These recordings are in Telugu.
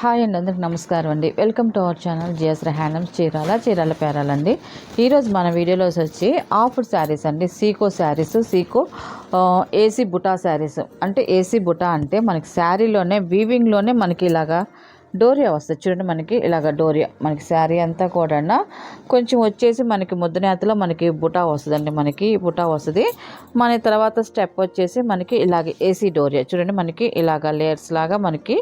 హాయ్ అండి అందరికి నమస్కారం అండి. Welcome to our channel GS handlooms Chirala Chirala పేరాలండి ఈరోజు మన వీడియోలో వచ్చి ఆఫర్ శారీస్ అండి. సీకో శారీస్ సీకో ఏసీ బుటా శారీస్. అంటే ఏసీ బుటా అంటే మనకి శారీలోనే వీవింగ్లోనే మనకి ఇలాగా డోరియా వస్తుంది చూడండి మనకి ఇలాగ డోరియా మనకి శారీ అంతా కూడా కొంచెం వచ్చేసి మనకి ముద్దనేతలో మనకి బుటా వస్తుందండి మనకి బుటా వస్తుంది. మన తర్వాత స్టెప్ వచ్చేసి మనకి ఇలాగ ఏసీ డోరియా చూడండి మనకి ఇలాగ లేయర్స్ లాగా మనకి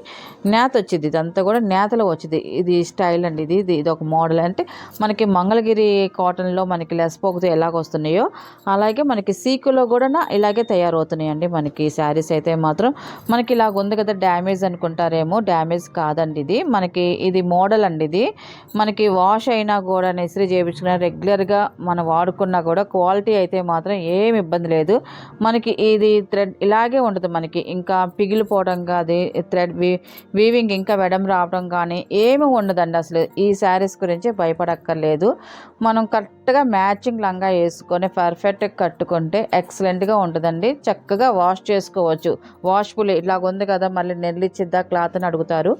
నేత వచ్చింది. ఇదంతా కూడా నేతలో వచ్చింది. ఇది స్టైల్ అండి ఇది. ఇది ఇది ఒక మోడల్. అంటే మనకి మంగళగిరి కాటన్లో మనకి లెస్ పోకుతో ఎలాగ వస్తున్నాయో అలాగే మనకి సీకులో కూడా ఇలాగే తయారవుతున్నాయండి మనకి శారీస్ అయితే మాత్రం. మనకి ఇలాగ ఉంది కదా డ్యామేజ్ అనుకుంటారేమో. డ్యామేజ్ కాదండి. ఇది. మనకి ఇది మోడల్ అండి ఇది. మనకి వాష్ అయినా కూడా నెసరి చేయించుకున్న రెగ్యులర్గా మనం వాడుకున్నా కూడా క్వాలిటీ అయితే మాత్రం ఏం ఇబ్బంది లేదు. మనకి ఇది థ్రెడ్ ఇలాగే ఉంటుంది మనకి. ఇంకా పిగిలిపోవడం కానీ థ్రెడ్ వీవింగ్ ఇంకా వెడం రావడం కానీ ఏమి ఉండదండి అసలు. ఈ శారీస్ గురించి భయపడక్కర్లేదు. మనం కరెక్ట్గా మ్యాచింగ్ లంగా వేసుకొని పర్ఫెక్ట్గా కట్టుకుంటే ఎక్సలెంట్గా ఉంటుందండి. చక్కగా వాష్ చేసుకోవచ్చు. వాష్ఫుల్ ఇలాగ ఉంది కదా మళ్ళీ నెల్లిచ్చిద్దా క్లాత్ అని అడుగుతారు.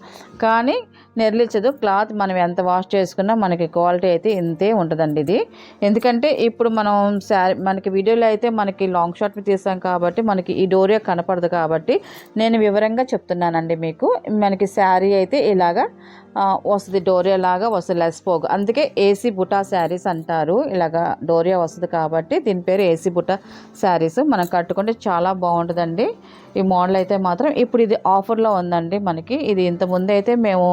కానీ నెర్లిచ్చదు. క్లాత్ మనం ఎంత వాష్ చేసుకున్నా మనకి క్వాలిటీ అయితే ఇంతే ఉంటుందండి ఇది. ఎందుకంటే ఇప్పుడు మనం శారీ మనకి వీడియోలో అయితే మనకి లాంగ్ షార్ట్ తీసాం కాబట్టి మనకి ఈ డోరియా కనపడదు కాబట్టి నేను వివరంగా చెప్తున్నానండి మీకు. మనకి శారీ అయితే ఇలాగా వస్తుంది డోరియా లాగా వస్తుంది లెస్ పోగ్. అందుకే ఏసీ బుటా శారీస్ అంటారు. ఇలాగా డోరియా వస్తుంది కాబట్టి దీని పేరు ఏసీ బుటా శారీస్. మనం కట్టుకుంటే చాలా బాగుంటుందండి. ఈ మోడల్ అయితే మాత్రం ఇప్పుడు ఇది ఆఫర్లో ఉందండి మనకి. ఇది ఇంతకుముందు అయితే మేము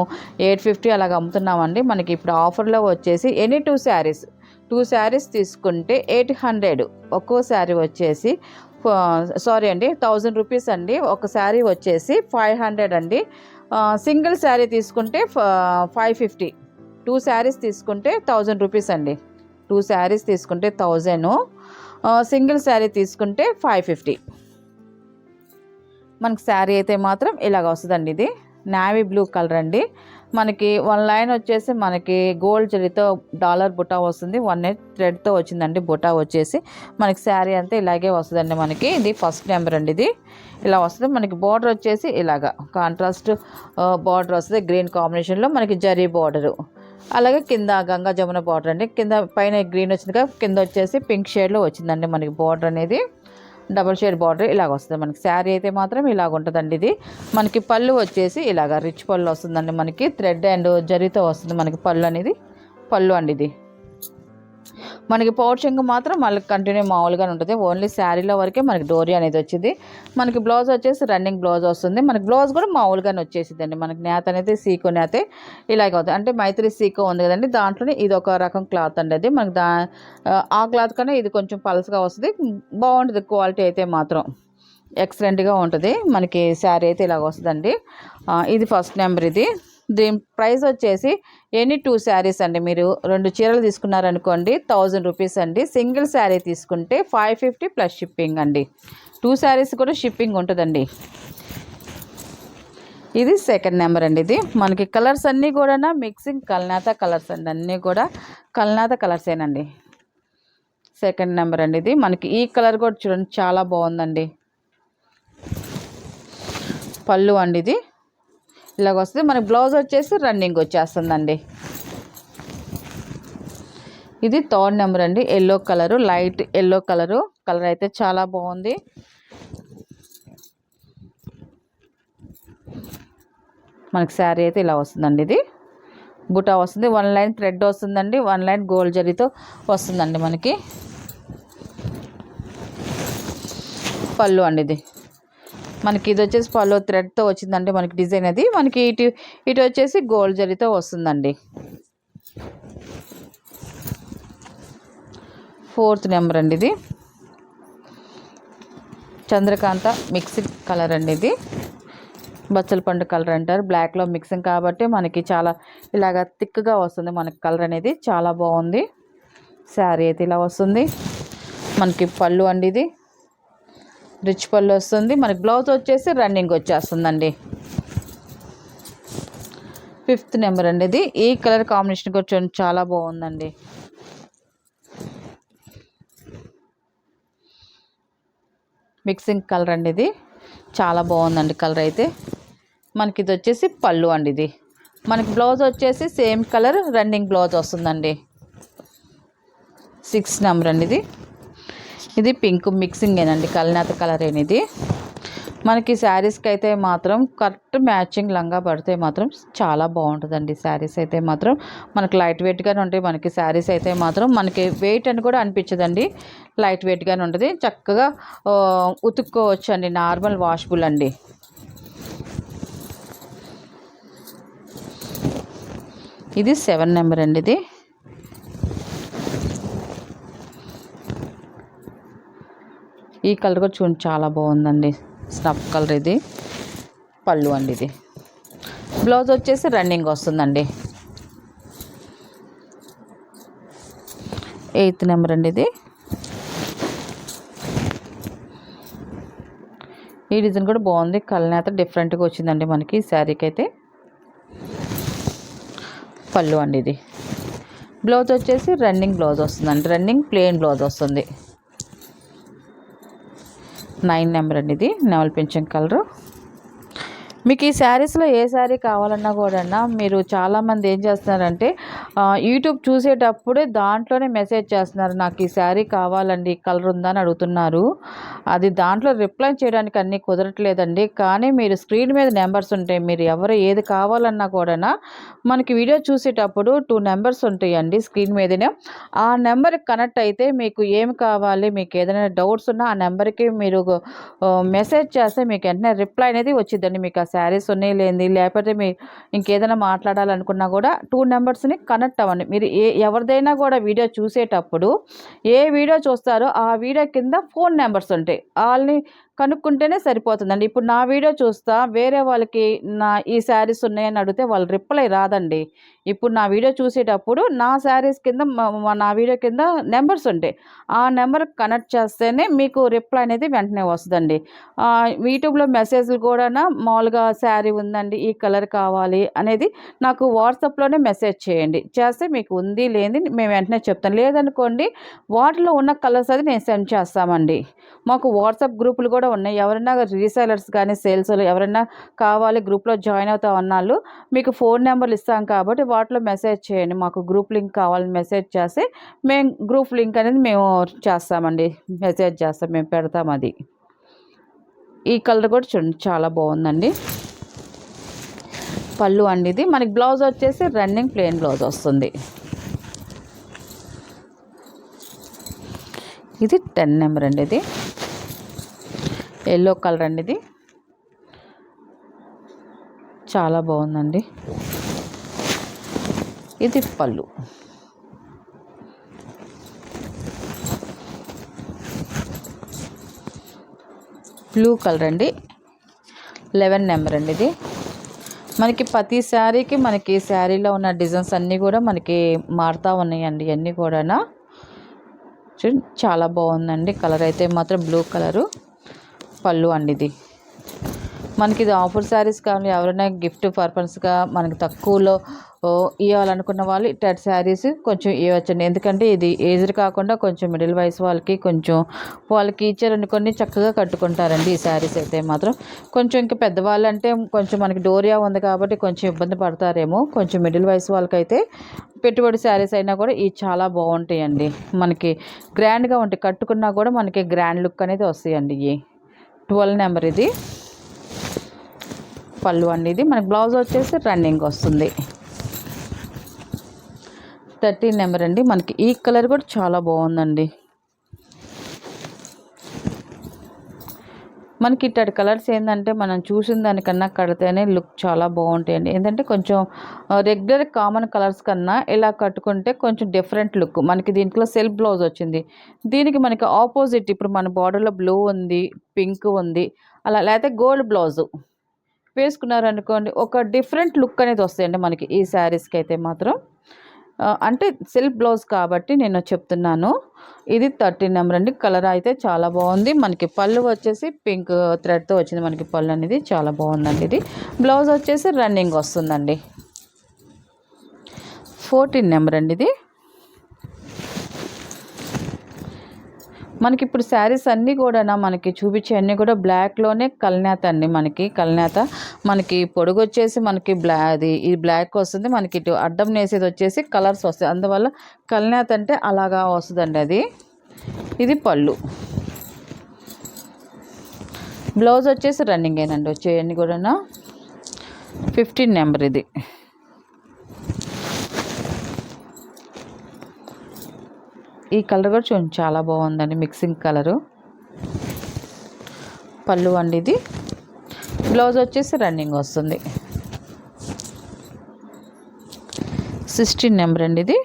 ఎయిట్ ఫిఫ్టీ అలాగ అమ్ముతున్నామండి. మనకి ఇప్పుడు ఆఫర్లో వచ్చేసి any two saris. Two saris తీసుకుంటే ఎయిట్ హండ్రెడ్ ఒక్కో శారీ వచ్చేసి సారీ అండి థౌజండ్ రూపీస్ అండి. ఒక శారీ వచ్చేసి ఫైవ్ హండ్రెడ్ అండి. సింగిల్ శారీ తీసుకుంటే ఫైవ్ ఫిఫ్టీ టూ శారీస్ తీసుకుంటే థౌజండ్ రూపీస్ అండి. టూ శారీస్ తీసుకుంటే థౌజండ్ సింగిల్ శారీ తీసుకుంటే ఫైవ్ ఫిఫ్టీ మనకు శారీ అయితే మాత్రం ఇలాగ వస్తుందండి ఇది. నావీ బ్లూ కలర్ అండి. మనకి వన్ లైన్ వచ్చేసి మనకి గోల్డ్ జరీతో డాలర్ బుటా వస్తుంది. వన్ ఎయిట్ థ్రెడ్తో వచ్చిందండి బుటా వచ్చేసి. మనకి శారీ అంతా ఇలాగే వస్తుందండి మనకి. ఇది ఫస్ట్ నెంబర్ అండి ఇది. ఇలా వస్తుంది. మనకి బార్డర్ వచ్చేసి ఇలాగా. కాంట్రాస్ట్ బార్డర్ వస్తుంది. గ్రీన్ కాంబినేషన్లో మనకి జరీ బార్డరు అలాగే కింద గంగా జమున బార్డర్ అండి. కింద పైన గ్రీన్ వచ్చింది కదా కింద వచ్చేసి పింక్ షేడ్లో వచ్చిందండి మనకి బార్డర్ అనేది. డబల్ షేడ్ బార్డర్ ఇలాగ వస్తుంది. మనకి శారీ అయితే మాత్రం ఇలాగ ఉంటుందండి ఇది. మనకి పళ్ళు వచ్చేసి ఇలాగ రిచ్ పళ్ళు వస్తుందండి మనకి. థ్రెడ్ అండ్ జరీతో వస్తుంది మనకి పళ్ళు అనేది. పళ్ళు అండి ఇది. మనకి పోర్చింగ్ మాత్రం మళ్ళీ కంటిన్యూ మామూలుగానే ఉంటుంది. ఓన్లీ శారీలో వరకే మనకి డోరీ అనేది వచ్చింది. మనకి బ్లౌజ్ వచ్చేసి రన్నింగ్ బ్లౌజ్ వస్తుంది. మనకి బ్లౌజ్ కూడా మామూలుగానే వచ్చేసిందండి మనకి నేత అనేది సీకో నేతే ఇలాగ అవుతుంది. అంటే మైత్రి సీకో ఉంది కదండి. దాంట్లోనే ఇది ఒక రకం క్లాత్ అండి అది. మనకి దా ఆ క్లాత్ కన్నా ఇది కొంచెం పల్స్గా వస్తుంది. బాగుంటుంది క్వాలిటీ అయితే మాత్రం. ఎక్సలెంట్గా ఉంటుంది. మనకి శారీ అయితే ఇలాగ వస్తుందండి. ఇది ఫస్ట్ నెంబర్ ఇది. దీని ప్రైస్ వచ్చేసి ఎనీ టూ శారీస్ అండి మీరు రెండు చీరలు తీసుకున్నారనుకోండి థౌజండ్ రూపీస్ అండి. సింగిల్ శారీ తీసుకుంటే ఫైవ్ ఫిఫ్టీ ప్లస్ షిప్పింగ్ అండి. టూ శారీస్ కూడా షిప్పింగ్ ఉంటుందండి. ఇది సెకండ్ నెంబర్ అండి ఇది. మనకి కలర్స్ అన్నీ కూడా మిక్సింగ్ కల్నాత కలర్స్ అండి. అన్నీ కూడా కల్నాత కలర్సేనండి సెకండ్ నెంబర్ అండి ఇది. మనకి ఈ కలర్ కూడా చూడండి చాలా బాగుందండి. పళ్ళు అండి ఇది. ఇలాగ వస్తుంది. మనకి బ్లౌజ్ వచ్చేసి రన్నింగ్ వచ్చేస్తుందండి. ఇది థర్డ్ నెంబర్ అండి. Yellow colour light yellow colour. Colour అయితే చాలా బాగుంది. మనకి శారీ అయితే ఇలా వస్తుందండి ఇది. బుటా వస్తుంది. వన్ లైన్ థ్రెడ్ వస్తుందండి. వన్ లైన్ గోల్డ్ జరీతో వస్తుందండి మనకి. పళ్ళు అండి ఇది. మనకి ఇది వచ్చేసి పళ్ళు థ్రెడ్తో వచ్చిందండి మనకి డిజైన్ అది. మనకి ఇటు ఇటు వచ్చేసి గోల్డ్ జరీతో వస్తుందండి. ఫోర్త్ నెంబర్ అండి ఇది. చంద్రకాంత మిక్సింగ్ కలర్ అండి ఇది. బచ్చల పండు కలర్ అంటారు బ్లాక్లో మిక్సింగ్ కాబట్టి మనకి చాలా ఇలాగ థిక్గా వస్తుంది మనకి కలర్ అనేది. చాలా బాగుంది. శారీ అయితే ఇలా వస్తుంది. మనకి పళ్ళు అండి ఇది. రిచ్ పళ్ళు వస్తుంది. మనకి బ్లౌజ్ వచ్చేసి రన్నింగ్ వచ్చేస్తుందండి. ఫిఫ్త్ నెంబర్ అండి ఇది. ఈ కలర్ కాంబినేషన్ కూడా చాలా బాగుందండి. మిక్సింగ్ కలర్ అండి ఇది. చాలా బాగుందండి కలర్ అయితే. మనకి ఇది వచ్చేసి పళ్ళు అండి ఇది. మనకి బ్లౌజ్ వచ్చేసి సేమ్ కలర్ రన్నింగ్ బ్లౌజ్ వస్తుందండి. సిక్స్ నెంబర్ అండి ఇది. ఇది పింక్ మిక్సింగ్ ఏనండి. కల్నేత కలర్ అనేది మనకి శారీస్కి అయితే మాత్రం కరెక్ట్ మ్యాచింగ్ లంగా పడితే మాత్రం చాలా బాగుంటుందండి. శారీస్ అయితే మాత్రం మనకి లైట్ వెయిట్గానే ఉంటాయి. మనకి శారీస్ అయితే మాత్రం మనకి వెయిట్ అని కూడా అనిపించదండి. లైట్ వెయిట్గానే ఉంటుంది. చక్కగా ఉతుక్కోవచ్చు అండి నార్మల్ వాషబుల్ అండి. ఇది సెవెన్ నెంబర్ అండి ఇది. ఈ కలర్ కూడా చూడండి చాలా బాగుందండి. స్నఫ్ కలర్ ఇది. పళ్ళు అండి ఇది. బ్లౌజ్ వచ్చేసి రన్నింగ్ వస్తుందండి. ఎయిత్ నెంబర్ అండి ఇది. ఈ డిజైన్ కూడా బాగుంది. కళ్ళనేత డిఫరెంట్గా వచ్చిందండి మనకి శారీకి అయితే పళ్ళు అండి ఇది. బ్లౌజ్ వచ్చేసి రన్నింగ్ బ్లౌజ్ వస్తుందండి. రన్నింగ్ ప్లెయిన్ బ్లౌజ్ వస్తుంది. నైన్ నెంబర్ అండి ఇది నెవల్ పింఛన్ కలరు. మీకు ఈ శారీస్లో ఏ శారీ కావాలన్నా కూడా మీరు చాలామంది ఏం చేస్తున్నారంటే యూట్యూబ్ చూసేటప్పుడే దాంట్లోనే మెసేజ్ చేస్తున్నారు నాకు ఈ శారీ కావాలండి కలర్ ఉందా అని అడుగుతున్నారు. అది దాంట్లో రిప్లై చేయడానికి అన్నీ కుదరట్లేదండి. కానీ మీరు స్క్రీన్ మీద నెంబర్స్ ఉంటాయి మీరు ఎవరు ఏది కావాలన్నా కూడా మనకి వీడియో చూసేటప్పుడు టూ నెంబర్స్ ఉంటాయండి స్క్రీన్ మీదనే. ఆ నెంబర్కి కనెక్ట్ అయితే మీకు ఏమి కావాలి మీకు ఏదైనా డౌట్స్ ఉన్నా ఆ నెంబర్కి మీరు మెసేజ్ చేస్తే మీకు వెంటనే రిప్లై అనేది వచ్చిందండి మీకు ఆ శారీస్ ఉన్నాయి లేని లేకపోతే మీ ఇంకేదైనా మాట్లాడాలనుకున్నా కూడా టూ నెంబర్స్ని కనెక్ట్ అవ్వండి. మీరు ఏ ఎవరిదైనా కూడా వీడియో చూసేటప్పుడు ఏ వీడియో చూస్తారో ఆ వీడియో కింద ఫోన్ నెంబర్స్ ఉంటాయి. వాళ్ళని కనుక్కుంటేనే సరిపోతుందండి. ఇప్పుడు నా వీడియో చూస్తా వేరే వాళ్ళకి నా ఈ శారీస్ ఉన్నాయని అడిగితే వాళ్ళు రిప్లై రాదండి. ఇప్పుడు నా వీడియో చూసేటప్పుడు నా శారీస్ కింద నా వీడియో కింద నెంబర్స్ ఉంటాయి. ఆ నెంబర్ కనెక్ట్ చేస్తేనే మీకు రిప్లై అనేది వెంటనే వస్తుందండి. యూట్యూబ్లో మెసేజ్లు కూడా మామూలుగా శారీ ఉందండి ఈ కలర్ కావాలి అనేది నాకు వాట్సాప్లోనే మెసేజ్ చేయండి. చేస్తే మీకు ఉంది లేని మేము వెంటనే చెప్తాం. లేదనుకోండి వాటిలో ఉన్న కలర్స్ అది నేను సెండ్ చేస్తామండి. మాకు వాట్సాప్ గ్రూపులు కూడా ఉన్నాయి. ఎవరైనా రీసెలర్స్ కానీ సేల్స్ ఎవరైనా కావాలి గ్రూప్లో జాయిన్ అవుతా ఉన్నాళ్ళు మీకు ఫోన్ నెంబర్లు ఇస్తాం కాబట్టి వాటిలో మెసేజ్ చేయండి. మాకు గ్రూప్ లింక్ కావాలని మెసేజ్ చేస్తే మేము గ్రూప్ లింక్ అనేది మేము చేస్తామండి. మెసేజ్ చేస్తాం మేము పెడతాం అది. ఈ కలర్ కూడా చూడండి చాలా బాగుందండి. పళ్ళు అండి ఇది. మనకి బ్లౌజ్ వచ్చేసి రన్నింగ్ ప్లెయిన్ బ్లౌజ్ వస్తుంది. ఇది టెన్ నెంబర్ అండి ఇది. ఎల్లో కలర్ అండి ఇది. చాలా బాగుందండి. ఇది పళ్ళు. బ్లూ కలర్ అండి. లెవెన్ నెంబర్ అండి ఇది. మనకి ప్రతి శారీకి మనకి శారీలో ఉన్న డిజైన్స్ అన్నీ కూడా మనకి మారుతూ ఉన్నాయండి అన్నీ కూడా చాలా బాగుందండి కలర్ అయితే మాత్రం బ్లూ కలరు. పళ్ళు అండి ఇది. మనకి ఇది ఆఫర్ శారీస్ కానీ ఎవరైనా గిఫ్ట్ పర్పస్గా మనకి తక్కువలో ఇవ్వాలనుకున్న వాళ్ళు ఇట్లాంటి శారీస్ కొంచెం ఇవ్వచ్చండి. ఎందుకంటే ఇది ఏజ్డ్ కాకుండా కొంచెం మిడిల్ వయసు వాళ్ళకి కొంచెం వాళ్ళకి ఇచ్చారనుకొని చక్కగా కట్టుకుంటారండి ఈ శారీస్ అయితే మాత్రం. కొంచెం ఇంకా పెద్దవాళ్ళు అంటే కొంచెం మనకి డోరియా ఉంది కాబట్టి కొంచెం ఇబ్బంది పడతారేమో. కొంచెం మిడిల్ వయసు వాళ్ళకైతే పెట్టుబడి శారీస్ అయినా కూడా ఇవి చాలా బాగుంటాయండి. మనకి గ్రాండ్గా ఉంటాయి. కట్టుకున్నా కూడా మనకి గ్రాండ్ లుక్ అనేది వస్తాయండి ఇవి. ట్వెల్వ్ నెంబర్ ఇది. పళ్ళు అండి ఇది. మనకి బ్లౌజ్ వచ్చేసి రన్నింగ్ వస్తుంది. థర్టీన్ నెంబర్ అండి. మనకి ఈ కలర్ కూడా చాలా బాగుందండి. మనకి ఇట్టడి కలర్స్ ఏంటంటే మనం చూసిన దానికన్నా కడితేనే లుక్ చాలా బాగుంటాయండి. ఏంటంటే కొంచెం రెగ్యులర్ కామన్ కలర్స్ కన్నా ఇలా కట్టుకుంటే కొంచెం డిఫరెంట్ లుక్. మనకి దీంట్లో సెల్ఫ్ బ్లౌజ్ వచ్చింది. దీనికి మనకి ఆపోజిట్ ఇప్పుడు మన బార్డర్లో బ్లూ ఉంది పింక్ ఉంది అలా లేకపోతే గోల్డ్ బ్లౌజు. వేసుకున్నారనుకోండి ఒక డిఫరెంట్ లుక్ అనేది వస్తాయండి మనకి ఈ శారీస్కి అయితే మాత్రం. అంటే సిల్క్ బ్లౌజ్ కాబట్టి నేను చెప్తున్నాను. ఇది థర్టీన్ నెంబర్ అండి. కలర్ అయితే చాలా బాగుంది. మనకి పళ్ళు వచ్చేసి పింక్ థ్రెడ్తో వచ్చింది. మనకి పళ్ళు అనేది చాలా బాగుందండి ఇది. బ్లౌజ్ వచ్చేసి రన్నింగ్ వస్తుందండి. ఫోర్టీన్ నెంబర్ అండి ఇది. మనకి ఇప్పుడు శారీస్ అన్నీ కూడా మనకి చూపించే అన్నీ కూడా బ్లాక్లోనే కల్నేత అండి మనకి కల్నేత. మనకి పొడుగు వచ్చేసి మనకి బ్లా అది ఈ బ్లాక్ వస్తుంది. మనకి ఇటు అడ్డం నేసేది వచ్చేసి కలర్స్ వస్తాయి. అందువల్ల కల్నేత అంటే అలాగా వస్తుందండి అది. ఇది పళ్ళు. బ్లౌజ్ వచ్చేసి రన్నింగ్ ఏనండి. వచ్చేయండి కూడా ఫిఫ్టీన్ నెంబర్ ఇది. ఈ కలర్ కూడా చూడండి చాలా బాగుందండి. Mixing colour. పళ్ళు అండి ఇది. బ్లౌజ్ వచ్చేసి రన్నింగ్ వస్తుంది. సిక్స్టీన్ నెంబర్ అండి ఇది.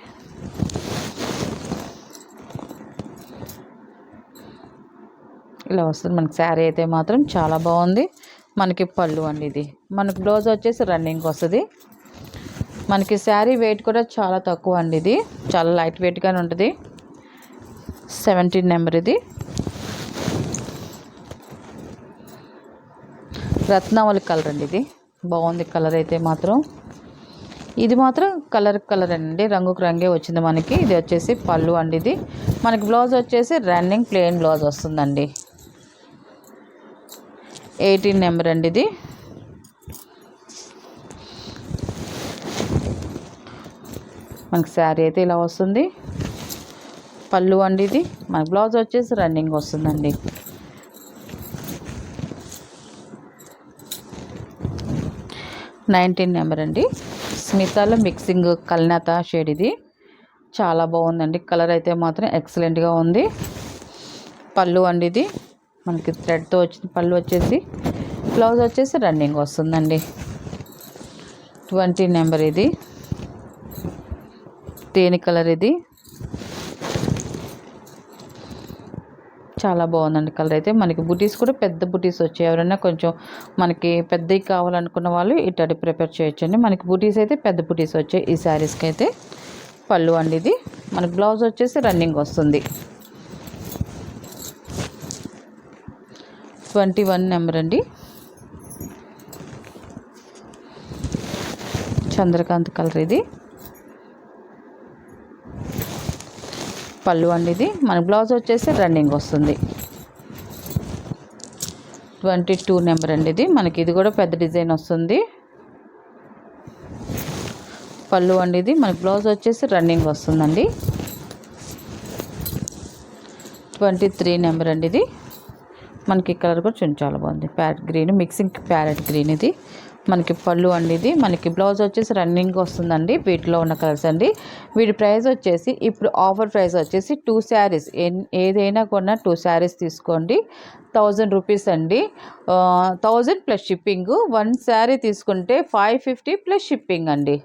ఇలా వస్తుంది. మనకి శారీ అయితే మాత్రం చాలా బాగుంది. మనకి పళ్ళు అండి ఇది. మనకి బ్లౌజ్ వచ్చేసి రన్నింగ్ వస్తుంది. మనకి శారీ వెయిట్ కూడా చాలా తక్కువ అండి ఇది. చాలా లైట్ వెయిట్గానే ఉంటుంది. సెవెంటీన్ నెంబర్ ఇది. రత్నావళి కలర్ అండి ఇది. బాగుంది కలర్ అయితే మాత్రం. ఇది మాత్రం కలర్ కలర్ అండి. రంగుకు రంగే వచ్చింది మనకి. ఇది వచ్చేసి పళ్ళు అండి ఇది. మనకి బ్లౌజ్ వచ్చేసి రన్నింగ్ ప్లెయిన్ బ్లౌజ్ వస్తుందండి. ఎయిటీన్ నెంబర్ అండి ఇది. మనకి శారీ అయితే ఇలా వస్తుంది. పళ్ళు అండి ఇది. మన బ్లౌజ్ వచ్చేసి రన్నింగ్ వస్తుందండి. నైన్టీన్ నెంబర్ అండి. స్మితాలో మిక్సింగ్ కల్నాత షేడ్ ఇది. చాలా బాగుందండి. కలర్ అయితే మాత్రం ఎక్సలెంట్గా ఉంది. పళ్ళు అండి ఇది. మనకి థ్రెడ్తో వచ్చిన పళ్ళు వచ్చేసి బ్లౌజ్ వచ్చేసి రన్నింగ్ వస్తుందండి. ట్వంటీ నెంబర్ ఇది. తేనె కలర్ ఇది. చాలా బాగుందండి కలర్. అయితే మనకి బుటీస్ కూడా పెద్ద బుటీస్ వచ్చాయి. ఎవరైనా కొంచెం మనకి పెద్దవి కావాలనుకున్న వాళ్ళు ఇట్టడి ప్రిపేర్ చేయొచ్చండి. మనకి బుటీస్ అయితే పెద్ద బుటీస్ వచ్చాయి ఈ శారీస్కి అయితే. పళ్ళు అండి ఇది. మనకి బ్లౌజ్ వచ్చేసి రన్నింగ్ వస్తుంది. ట్వంటీ వన్ నెంబర్ అండి. చంద్రకాంత్ కలర్ ఇది. పళ్ళు అండి ఇది మన బ్లౌజ్ వచ్చేసి రన్నింగ్ వస్తుంది. ట్వంటీ టూ నెంబర్ అండి ఇది మనకి ఇది కూడా పెద్ద డిజైన్ వస్తుంది. పళ్ళు అండి ఇది మనకి బ్లౌజ్ వచ్చేసి రన్నింగ్ వస్తుందండి. ట్వంటీ త్రీ నెంబర్ అండి ఇది మనకి కలర్ కూడా చూడండి చాలా బాగుంది. Parrot green mixing parrot green ఇది. మనకి పళ్ళు అండి ఇది మనకి బ్లౌజ్ వచ్చేసి రన్నింగ్ వస్తుందండి. వీటిలో ఉన్న కలర్స్ అండి. వీటి ప్రైస్ వచ్చేసి ఇప్పుడు ఆఫర్ ప్రైస్ వచ్చేసి టూ శారీస్ ఏదైనా కొన్నా టూ శారీస్ తీసుకోండి. థౌజండ్ రూపీస్ అండి. Thousand plus shipping one sari తీసుకుంటే ఫైవ్ ఫిఫ్టీ ప్లస్ షిప్పింగ్ అండి.